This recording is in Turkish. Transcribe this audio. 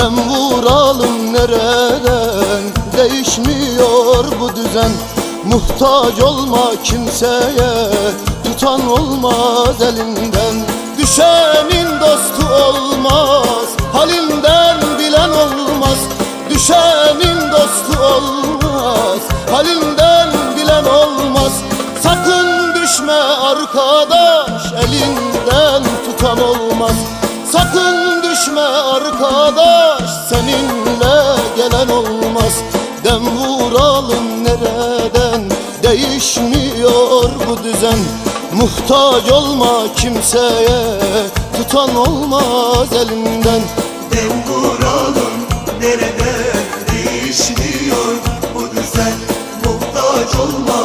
Dem vuralım nereden? Değişmiyor bu düzen. Muhtaç olma kimseye Tutan olmaz elinden. Düşenin dostu olmaz Halinden bilen olmaz. Düşenin dostu olmaz Halinden bilen olmaz. Sakın düşme arkadaş Elinden tutan olmaz. Sakın düşme arkadaş Seninle gelen olmaz. Dem vuralım nereden Değişmiyor bu düzen. Muhtaç olma kimseye Tutan olmaz elinden. Dem vuralım nerede değişmiyor bu düzen. Muhtaç olma